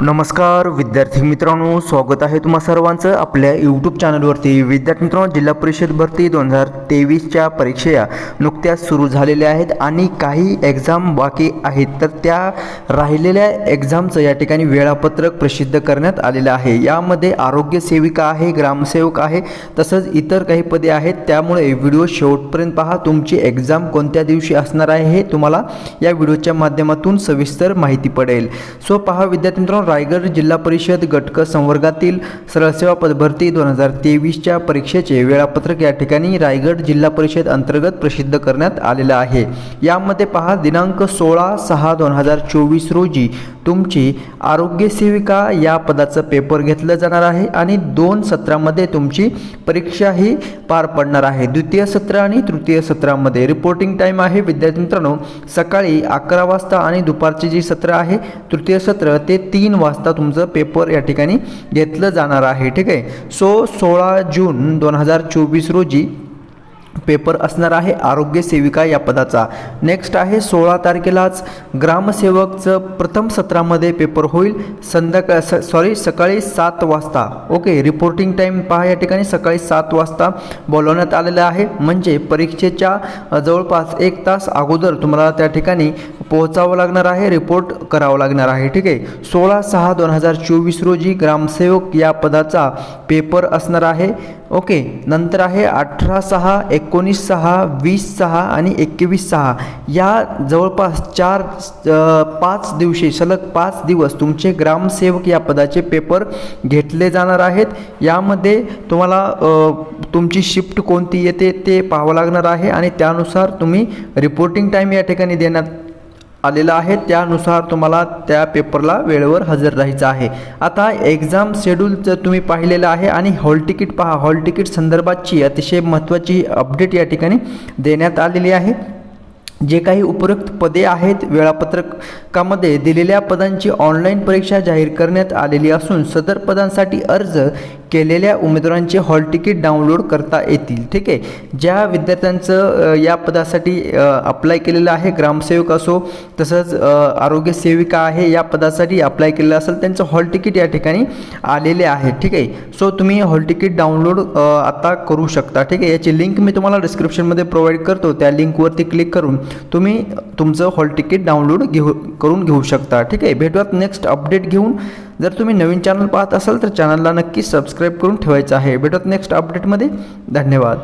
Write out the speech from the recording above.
नमस्कार विद्यार्थी मित्रांनो स्वागत आहे तुम्हा सर्वांचं आपल्या यूट्यूब चॅनलवरती विद्यार्थी मित्रांनो जिल्हा परिषद भरती दोन हजार तेवीसच्या परीक्षा नुकत्याच सुरू झालेल्या आहेत आणि काही एक्झाम बाकी आहेत. तर त्या राहिलेल्या एक्झामचं या ठिकाणी वेळापत्रक प्रसिद्ध करण्यात आलेलं आहे. यामध्ये आरोग्य सेविका आहे ग्रामसेवक आहे तसंच इतर काही पदे आहेत. त्यामुळे व्हिडिओ शेवटपर्यंत पहा. तुमची एक्झाम कोणत्या दिवशी असणार आहे हे तुम्हाला या व्हिडिओच्या माध्यमातून सविस्तर माहिती पडेल. सो पहा विद्यार्थी मित्रांनो रायगड जिल्हा परिषद गटक संवर्गातील सरळसेवा पदभरती दोन हजार तेवीसच्या परीक्षेचे वेळापत्रक या ठिकाणी रायगड जिल्हा परिषद अंतर्गत प्रसिद्ध करण्यात आलेलं आहे. यामध्ये पहा दिनांक सोळा सहा दोन हजार चोवीस रोजी तुमची आरोग्यसेविका या पदाचं पेपर घेतलं जाणार आहे आणि दोन सत्रामध्ये तुमची परीक्षा ही पार पडणार आहे. द्वितीय सत्र आणि तृतीय सत्रामध्ये रिपोर्टिंग टाईम आहे. विद्यार्थी मित्रांनो सकाळी अकरा वाजता आणि दुपारचे जे सत्र आहे तृतीय सत्र ते तीन वाजता तुमचं पेपर या ठिकाणी घेतलं जाणार आहे ठीक आहे? सो सोळा जून दोन हजार चोवीस रोजी पेपर असणार आहे आरोग्य सेविका या पदाचा. नेक्स्ट आहे सोळा तारखेलाच ग्रामसेवकचं प्रथम सत्रामध्ये पेपर होईल संध्याकाळ स सॉरी सकाळी सात वाजता. ओके रिपोर्टिंग टाईम पहा या ठिकाणी सकाळी सात वाजता बोलवण्यात आलेलं आहे. म्हणजे परीक्षेच्या जवळपास एक तास अगोदर तुम्हाला त्या ठिकाणी पोहोचावं लागणार आहे रिपोर्ट करावं लागणार आहे. ठीक आहे. सोळा सहा दोन हजार चोवीस रोजी ग्रामसेवक या पदाचा पेपर असणार आहे. ओके. नंतर आहे अठरा सहा एकोणीस सहा वीस सहा आणि एकवीस सहा. या जवळपास चार पाच दिवशी सलग पाच दिवस तुमचे ग्रामसेवक या पदाचे पेपर घेतले जाणार आहेत. यामध्ये तुम्हाला तुमची शिफ्ट कोणती येते ते पाहावं लागणार आहे आणि त्यानुसार तुम्ही रिपोर्टिंग टाईम या ठिकाणी देण्यात आलेला आहे. त्यानुसार तुम्हाला त्या पेपरला वेळेवर हजर राहायचं आहे. आता एक्झाम शेड्यूलचं तुम्ही पाहिलेलं आहे आणि हॉल तिकीट पहा. हॉल तिकीट संदर्भातची अतिशय महत्त्वाची अपडेट या ठिकाणी देण्यात आलेली आहे. जे काही उपरोक्त पदे आहेत वेळापत्रकामध्ये दिलेल्या पदांची ऑनलाईन परीक्षा जाहीर करण्यात आलेली असून सदर पदांसाठी अर्ज केलेल्या उमेदवारांचे हॉल तिकीट डाउनलोड करता येतील. ठीक आहे? ज्या विद्यार्थ्यांचं या पदासाठी अप्लाय केलेलं आहे ग्रामसेवक असो तसंच आरोग्य सेविका आहे या पदासाठी अप्लाय केलेलं असेल त्यांचं हॉल तिकीट या ठिकाणी आलेले आहे. ठीक आहे? सो तुम्ही हॉल तिकीट डाउनलोड आता करू शकता. ठीक आहे? याची लिंक मी तुम्हाला डिस्क्रिप्शनमध्ये प्रोव्हाइड करतो. त्या लिंकवरती क्लिक करून तुम्ही तुमचं हॉल तिकीट डाउनलोड घेऊ करून घेऊ शकता. ठीक आहे? भेटूयात नेक्स्ट अपडेट घेऊन. जर तुम्ही नवीन चॅनल पाहत असाल तर चॅनलला नक्की सबस्क्राईब करून ठेवायचं आहे. भेटत नेक्स्ट अपडेटमध्ये धन्यवाद.